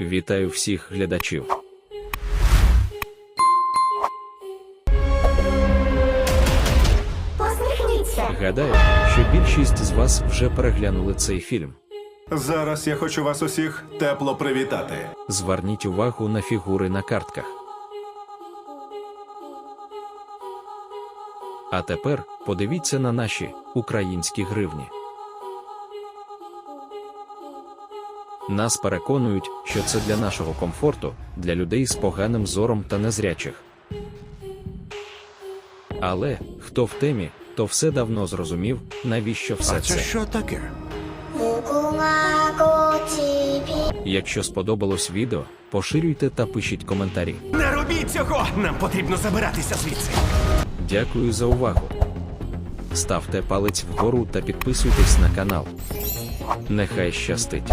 Вітаю всіх глядачів. Посміхніться. Гадаю, що більшість з вас вже переглянули цей фільм. Зараз я хочу вас усіх тепло привітати. Зверніть увагу на фігури на картках. А тепер подивіться на наші українські гривні. Нас переконують, що це для нашого комфорту, для людей з поганим зором та незрячих. Але хто в темі, то все давно зрозумів, навіщо все а це. що таке? Якщо сподобалось відео, поширюйте та пишіть коментарі. Не робіть цього! Нам потрібно забиратися звідси. Дякую за увагу. Ставте палець вгору та підписуйтесь на канал. Нехай щастить.